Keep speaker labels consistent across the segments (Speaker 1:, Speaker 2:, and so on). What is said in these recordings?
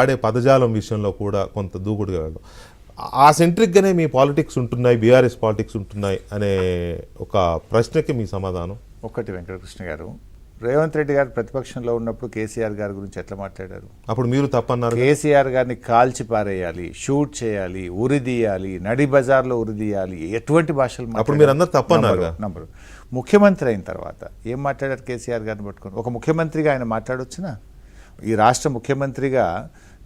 Speaker 1: ఆడే పదజాలం విషయంలో కూడా కొంత దూకుడుగా వెళ్ళడం ఆ సెంట్రిక్గానే మీ పాలిటిక్స్ ఉంటున్నాయి బీఆర్ఎస్ పాలిటిక్స్ ఉంటున్నాయి అనే ఒక ప్రశ్నకి మీ సమాధానం?
Speaker 2: ఒక్కటి వెంకటకృష్ణ గారు రేవంత్ రెడ్డి గారు ప్రతిపక్షంలో ఉన్నప్పుడు కేసీఆర్ గారి గురించి ఎట్లా మాట్లాడారు?
Speaker 1: అప్పుడు మీరు తప్పన్నారు
Speaker 2: కేసీఆర్ గారిని కాల్చి పారేయాలి షూట్ చేయాలి ఉరిదీయాలి నడి బజార్లో ఉరిదీయాలి ఎటువంటి భాషలు
Speaker 1: అప్పుడు మీరు అందరు తప్పన్నారుగా.
Speaker 2: నంబరు. ముఖ్యమంత్రి అయిన తర్వాత ఏం మాట్లాడారు కేసీఆర్ గారిని పట్టుకొని? ఒక ముఖ్యమంత్రిగా ఆయన మాట్లాడొచ్చునా? ఈ రాష్ట్ర ముఖ్యమంత్రిగా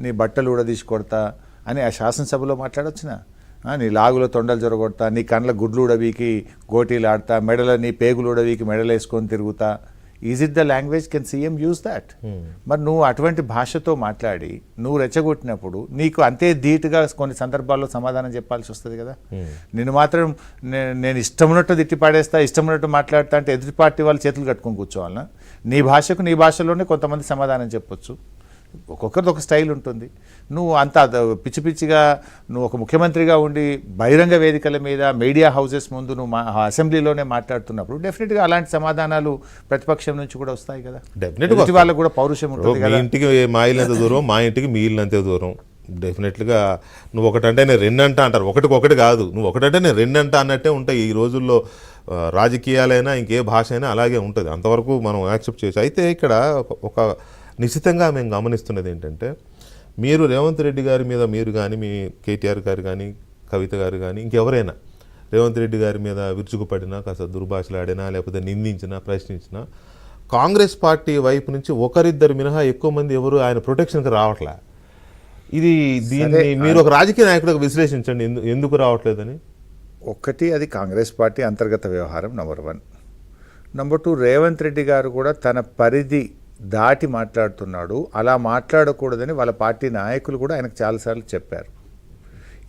Speaker 2: నీ బట్టలు ఊడదీసి కొడతా అని ఆ శాసనసభలో మాట్లాడొచ్చునా? నీ లాగులో తొండలు జొరగొడతా నీ కండ్ల గుడ్లు ఉడవీకి గోటీలు ఆడతా మెడల నీ పేగులు ఉడవీకి మెడలు వేసుకొని తిరుగుతా. Is it the language can CM use that మరి నువ్వు అటువంటి భాషతో మాట్లాడి నువ్వు రెచ్చగొట్టినప్పుడు నీకు అంతే ధీటుగా కొన్ని సందర్భాల్లో సమాధానం చెప్పాల్సి వస్తుంది కదా? నేను మాత్రం నేను ఇష్టం ఉన్నట్టు తిట్టి పాడేస్తా ఇష్టం ఉన్నట్టు మాట్లాడతా అంటే ఎదుటి పార్టీ వాళ్ళు చేతులు కట్టుకొని కూర్చోవాలనా? నీ భాషకు నీ భాషలోనే కొంతమంది సమాధానం చెప్పొచ్చు. ఒక్కొక్కరిది ఒక స్టైల్ ఉంటుంది. నువ్వు అంత పిచ్చి పిచ్చిగా నువ్వు ఒక ముఖ్యమంత్రిగా ఉండి బహిరంగ వేదికల మీద మీడియా హౌసెస్ ముందు నువ్వు మా అసెంబ్లీలోనే మాట్లాడుతున్నప్పుడు డెఫినెట్గా అలాంటి సమాధానాలు ప్రతిపక్షం నుంచి కూడా వస్తాయి కదా. ఎదుటి వాళ్ళకు కూడా పౌరుషం ఉంటుంది కదా.
Speaker 1: ఇంటికి మా ఇల్లు ఎంత దూరం మా ఇంటికి మీ దూరం. డెఫినెట్గా నువ్వు ఒకటంటే నేను రెండంట అంటారు. ఒకటికి ఒకటి కాదు. నువ్వు ఒకటంటే నేను రెండంట అన్నట్టే ఉంటాయి. ఈ రోజుల్లో రాజకీయాలైనా ఇంకే భాష అయినా అలాగే ఉంటుంది. అంతవరకు మనం యాక్సెప్ట్ చేయొచ్చు అయితే ఇక్కడ ఒక నిశ్చితంగా మేము గమనిస్తున్నది ఏంటంటే మీరు రేవంత్ రెడ్డి గారి మీద మీరు కానీ మీ కేటీఆర్ గారు కానీ కవిత గారు కానీ ఇంకెవరైనా రేవంత్ రెడ్డి గారి మీద విరుచుకుపడినా కాస్త దుర్భాషలాడినా లేకపోతే నిందించినా ప్రశ్నించినా కాంగ్రెస్ పార్టీ వైపు నుంచి ఒకరిద్దరు మినహా ఎక్కువ మంది ఎవరు ఆయన ప్రొటెక్షన్కి రావట్లే? ఇది దీన్ని మీరు ఒక రాజకీయ నాయకుడిగా విశ్లేషించండి. ఎందు- ఎందుకు రావట్లేదని?
Speaker 2: ఒక్కటి అది కాంగ్రెస్ పార్టీ అంతర్గత వ్యవహారం number one. Number two Revanth Reddy garu కూడా తన పరిధి దాటి మాట్లాడుతున్నాడు. అలా మాట్లాడకూడదని వాళ్ళ పార్టీ నాయకులు కూడా ఆయనకు చాలాసార్లు చెప్పారు.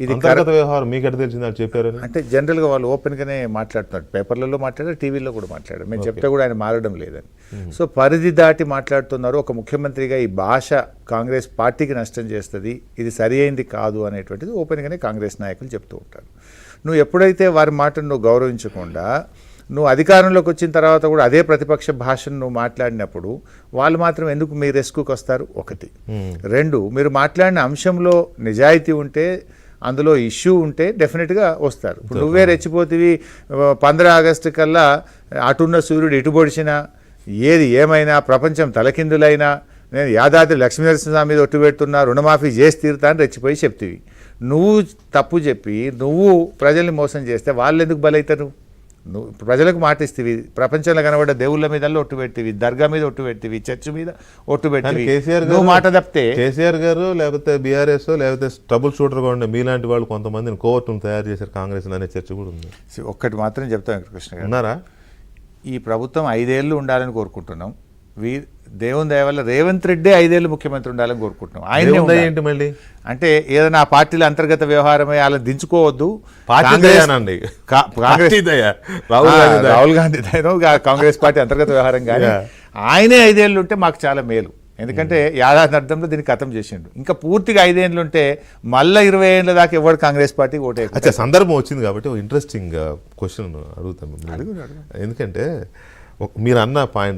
Speaker 2: ఇది
Speaker 1: వ్యవహారం మీకు ఎక్కడ తెలిసింది అని చెప్పారని
Speaker 2: అంటే జనరల్గా వాళ్ళు ఓపెన్గానే మాట్లాడుతున్నారు. పేపర్లలో మాట్లాడారు టీవీలో కూడా మాట్లాడారు. మేము చెప్తే కూడా ఆయన మారడం లేదని. సో పరిధి దాటి మాట్లాడుతున్నారు. ఒక ముఖ్యమంత్రిగా ఈ భాష కాంగ్రెస్ పార్టీకి నష్టం చేస్తుంది. ఇది సరి అయింది కాదు అనేటువంటిది ఓపెన్గానే కాంగ్రెస్ నాయకులు చెప్తూ ఉంటారు. నువ్వు ఎప్పుడైతే వారి మాటను నువ్వు గౌరవించకుండా నువ్వు అధికారంలోకి వచ్చిన తర్వాత కూడా అదే ప్రతిపక్ష భాషను నువ్వు మాట్లాడినప్పుడు వాళ్ళు మాత్రం ఎందుకు మీ రెస్క్యూకి వస్తారు? ఒకటి. రెండు మీరు మాట్లాడిన అంశంలో నిజాయితీ ఉంటే అందులో ఇష్యూ ఉంటే డెఫినెట్గా వస్తారు. ఇప్పుడు నువ్వే రెచ్చిపోతివి పంద్ర ఆగస్టు కల్లా అటున్న సూర్యుడు ఇటు పొడిచినా ఏది ఏమైనా ప్రపంచం తలకిందులైనా నేను యాదాద్రి లక్ష్మీనరసింహ మీద ఒట్టు పెడుతున్నా రుణమాఫీ చేసి తీరుతా అని రెచ్చిపోయి చెప్తివి. నువ్వు తప్పు చెప్పి నువ్వు ప్రజల్ని మోసం చేస్తే వాళ్ళు ఎందుకు బలవుతారు నువ్వు ప్రజలకు మాటిస్తేవి. ప్రపంచంలో కనబడ్డ దేవుళ్ళ మీద ఒట్టు పెట్టివి దర్గా మీద ఒట్టు పెట్టివి చర్చ్ మీద ఒట్టు పెట్టివి.
Speaker 1: కేసీఆర్ గారు
Speaker 2: మాట తప్పితే
Speaker 1: కేసీఆర్ గారు లేకపోతే బీఆర్ఎస్ లేకపోతే ట్రబుల్ షూటర్గా ఉండే మీలాంటి వాళ్ళు కొంతమందిని కోవర్టును తయారు చేశారు కాంగ్రెస్ అనే చర్చ కూడా ఉంది.
Speaker 2: ఒక్కటి మాత్రం చెప్తాను వెంకటకృష్ణ గారు.
Speaker 1: ఉన్నారా?
Speaker 2: ఈ ప్రభుత్వం ఐదేళ్ళు ఉండాలని కోరుకుంటున్నాం. వీ దేవుని దయ వల్ల రేవంత్ రెడ్డి ఐదేళ్ళు ముఖ్యమంత్రి ఉండాలని కోరుకుంటున్నాం ఆయనే.
Speaker 1: ఏంటి మళ్ళీ
Speaker 2: అంటే ఏదైనా ఆ పార్టీల అంతర్గత వ్యవహారమే అలా దించుకోవద్దు
Speaker 1: పార్టీ పార్టీ. రాహుల్ గాంధీ దయ.
Speaker 2: రాహుల్ గాంధీ దయను కాంగ్రెస్ పార్టీ అంతర్గత వ్యవహారం కానీ. ఆయనే ఐదేళ్ళు ఉంటే మాకు చాలా మేలు ఎందుకంటే ఏడాది అర్థంలో దీన్ని ఖతం చేసిండు ఇంకా పూర్తిగా ఐదేళ్ళు ఉంటే మళ్ళీ ఇరవై ఏళ్ళ దాకా ఎవరు కాంగ్రెస్ పార్టీకి ఓటే
Speaker 1: అచ్చా సందర్భం వచ్చింది కాబట్టి ఒక ఇంట్రెస్టింగ్ క్వశ్చన్ అడుగుతాం మిమ్మల్ని. ఎందుకంటే మీరు అన్న పాయింట్